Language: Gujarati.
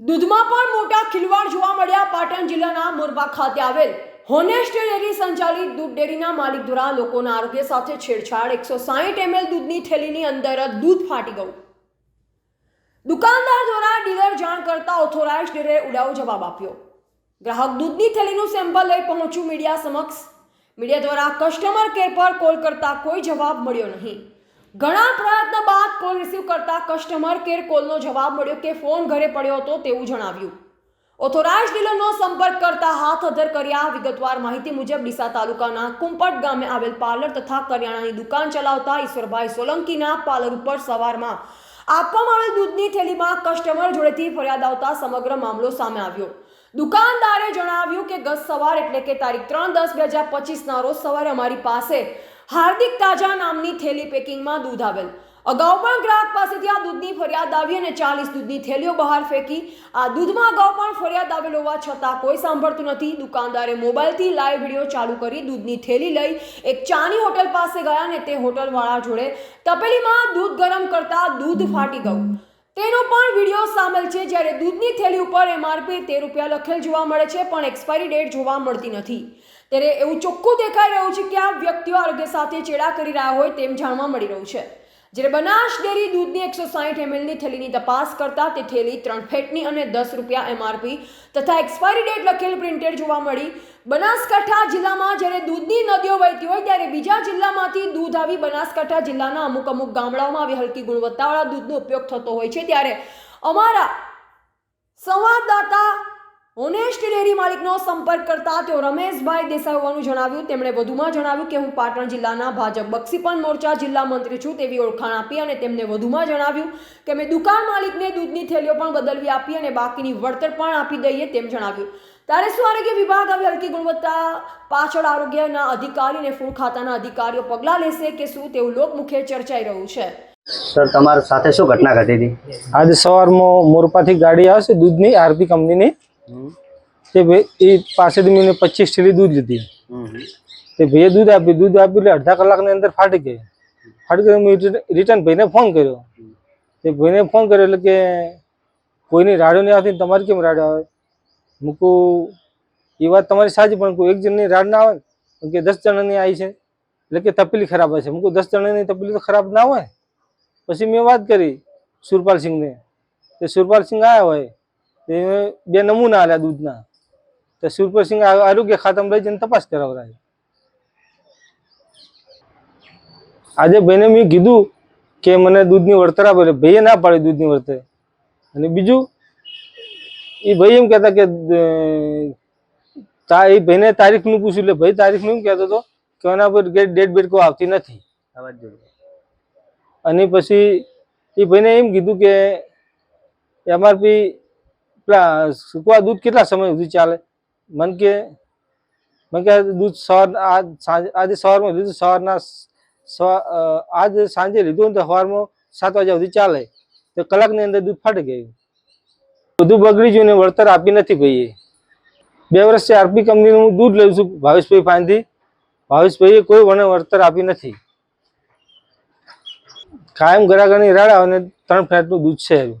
દૂધમાં પણ મોટા ખિલવાડ જોવા મળ્યા. પાટણ જિલ્લાના મોરબા ખાતે આવેલ હોનેસ્ટ ડેરી સંચાલિત દૂધ ડેરીના માલિક દ્વારા લોકોના આરોગ્ય સાથે છેડછાડ. એકસો સાહીઠ એમએલ દૂધની થેલીની અંદર દૂધ ફાટી ગયું. દુકાનદાર દ્વારા ડીલર જાણ કરતા ઓથોરાઇઝ ડીલરે ઉડાવ જવાબ આપ્યો. ગ્રાહક દૂધની થેલીનું સેમ્પલ લઈ પહોંચ્યું મીડિયા સમક્ષ. મીડિયા દ્વારા કસ્ટમર કેર પર કોલ કરતા કોઈ જવાબ મળ્યો નહીં. ઘણા પ્રયત્ન બાદ કોલ રિસીવ કરતા કસ્ટમર કેર કોલનો જવાબ મળ્યો કે ફોન ઘરે પડ્યો હતો તેવું જણાવ્યું. ઓથોરાઇઝ ડીલરનો સંપર્ક કરતા હાથ અધર કર્યા. વિગતવાર માહિતી મુજબ ડીસા તાલુકાના કુંપટ ગામે આવેલ પાર્લર તથા કરિયાણાની દુકાન ચલાવતા ઈશ્વરભાઈ સોલંકીના પાર્લર ઉપર સવારમાં આપવામાં આવેલ દૂધની થેલીમાં કસ્ટમર જોડેથી ફરિયાદ આવતા સમગ્ર મામલો સામે આવ્યો. દુકાનદારે જણાવ્યું કે ગત સવાર એટલે કે તારીખ ત્રણ દસ બે હજાર પચીસના રોજ સવારે અમારી પાસે હાર્દિક તાજા નામની થેલી પેકિંગમાં દૂધ આવેલ. અગાઉ પણ ગ્રાહક પાસેથી આ દૂધની ફરિયાદ આવી અને ચાલીસ દૂધની થેલીઓ બહાર ફેંકી. આ દૂધમાં અગાઉ પણ ફરિયાદ આવેલ હોવા છતાં કોઈ સાંભળતું નથી. દુકાનદારે મોબાઈલથી લાઈવ વીડિયો ચાલુ કરી દૂધની થેલી લઈ એક ચાની હોટલ પાસે ગયા અને તે હોટલવાળા જોડે તપેલીમાં દૂધ ગરમ કરતા દૂધ ફાટી ગયું. તેનો પણ વીડિયો સામેલ છે. જ્યારે દૂધની થેલી ઉપર એમઆરપી તેર રૂપિયા લખેલ જોવા મળે છે, પણ એક્સપાયરી ડેટ જોવા મળતી નથી. ત્યારે એવું ચોખ્ખું દેખાઈ રહ્યું છે કે આ વ્યક્તિઓ આરોગ્ય સાથે ચેડા કરી રહ્યા હોય તેમ જાણવા મળી રહ્યું છે. જ્યારે બનાસ ડેરી દૂધની એકસો સાહીઠ એમએલની થેલીની તપાસ કરતા તે થેલી ત્રણ ફેટની અને દસ રૂપિયા એમઆરપી તથા એક્સપાયરી ડેટ લખેલ પ્રિન્ટેડ જોવા મળી. બનાસકાંઠા જિલ્લામાં જ્યારે દૂધની નદીઓ વહેતી હોય ત્યારે બીજા જિલ્લામાંથી દૂધ આવી બનાસકાંઠા જિલ્લાના અમુક અમુક ગામડાઓમાં આવી હલકી ગુણવત્તાવાળા દૂધનો ઉપયોગ થતો હોય છે. ત્યારે અમારા સંવાદદાતા હોનેસ્ટ ડેરી માલિકનો સંપર્ક કરતા તેઓ રમેશભાઈ દેસાઈ હોવાનું જણાવ્યું તેમણે વધુમાં જણાવ્યું કે હું પાટણ જિલ્લાના ભાજપ બક્ષીપન મોરચા જિલ્લા મંત્રી છું તેવી ઓળખાણ આપી અને તેમને વધુમાં જણાવ્યું કે મેં દુકાન માલિકને દૂધની થેલીઓ પણ બદલવી આપી અને બાકીની વળતર પણ આપી દઈએ તેમ જણાવ્યું. ત્યારે શું આરોગ્ય વિભાગ આવી હલકી ગુણવત્તા પાછળ આરોગ્યના અધિકારી અને ફૂડ ખાતાના અધિકારીઓ પગલાં લેશે કે શું તેવું લોકમુખે ચર્ચાઈ રહ્યું છે? સર તમારા સાથે શું ઘટના ઘટી હતી? આજે સવારમાં મોરપાથી ગાડી આવશે દૂધની આરતી કંપનીની. તે ભાઈ, એ પાસેથી મેં પચીસ થેલી દૂધ લીધી. તે ભાઈએ દૂધ આપ્યું દૂધ આપ્યું એટલે અડધા કલાકની અંદર ફાટી ગઈ. ફાટી ગઈ મેં રિટર્ન ભાઈને ફોન કર્યો. તે ભાઈને ફોન કર્યો એટલે કે, કોઈની રાડો નહીં આવતી તમારી કેમ રાડો આવે? મૂકું એ વાત તમારી સાચી, પણ કોઈ એક જણની રાડ ના આવે કે દસ જણાની આવી છે એટલે કે તપેલી ખરાબ હશે મૂકું દસ જણાની તપેલી તો ખરાબ ના હોય પછી મેં વાત કરી સુરપાલસિંહને તે સુરપાલસિંહ આવ્યા હોય તે બે નમૂના આલ્યા દૂધના. તો સુરપાલસિંહ આ- આરોગ્ય ખાતામાં લઈ જઈને તપાસ કરાવરાય. આજે ભાઈને મેં કીધું કે મને દૂધની વળતર આપે એટલે ભાઈએ ના પાડી દૂધની વળતર. અને બીજું એ ભાઈ એમ કહેતા કે તા એ ભાઈને તારીખનું પૂછ્યું એટલે ભાઈ તારીખનું એમ કહેતો હતો કે એના પર ડેટ બેટ કોઈ આવતી નથી. અને પછી એ ભાઈને એમ કીધું કે એમઆરપી પેલા સૂકવા દૂધ કેટલા સમય સુધી ચાલે? મન કે મન કે દૂધ સવાર, આજ આજે સવારમાં લીધું સવારના આજ સાંજે લીધું તો સવારમાં સાત વાગ્યા સુધી ચાલે. તો કલાકની અંદર દૂધ ફાટી ગયું. બધું બગડી ગયું ને વળતર આપી નથી ભાઈએ. બે વર્ષથી આરપી કંપનીનું હું દૂધ લઉં છું ભાવેશભાઈ પાસેથી. ભાવેશભાઈએ કોઈ મને વળતર આપી નથી. કાયમ ગરાગરની રાડા અને ત્રણ ફ્લેટનું દૂધ છે. એનું.